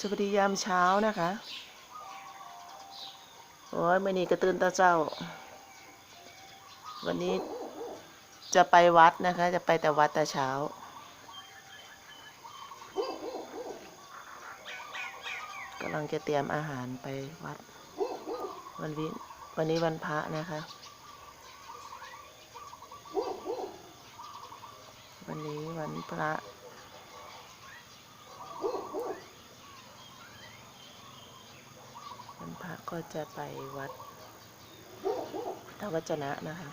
สวัสดียามเช้านะคะ โอ้ยมื่อนี้กระตื่นตาเจ้า วันนี้จะไปวัดนะคะ จะไปแต่วัดแต่เช้า กำลังจะเตรียมอาหารไปวัด วันวิวันนี้วันพระนะคะ วันนี้วันพระ วันพระก็จะไปวัดทวจนะนะคะ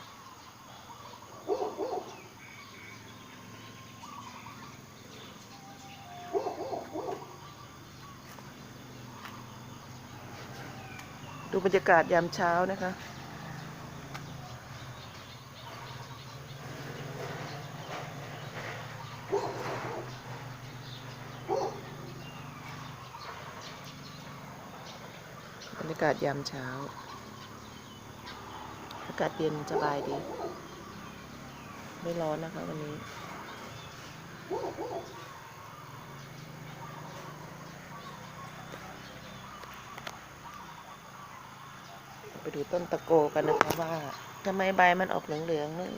ดูบรรยากาศยามเช้านะคะ บรรยากาศยามเช้า อากาศเย็นสบายดี ไม่ร้อนนะคะวันนี้ไปดูต้นตะโกกันนะคะว่าทำไมใบมันออกเหลืองๆนะ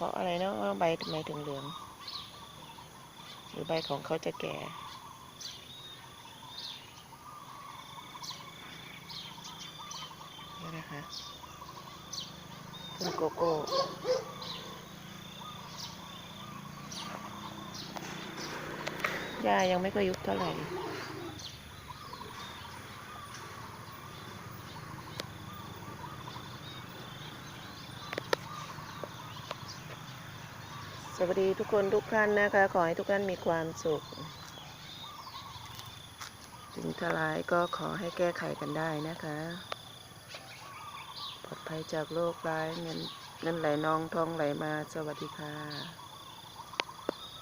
เพราะอะไรเนาะว่าใบทำไมถึงเหลือง หรือใบของเขาจะแก่นี่นะคะต้นโกโก้หญ้ายังไม่ค่อยยุบเท่าไหร่ สวัสดีทุกคนทุกท่านนะคะ ขอให้ทุกท่านมีความสุขถึงทลายก็ขอให้แก้ไขกันได้นะคะ ปลอดภัยจากโรคร้ายเงินเงินไหลนองทองไหลมาสวัสดีค่ะ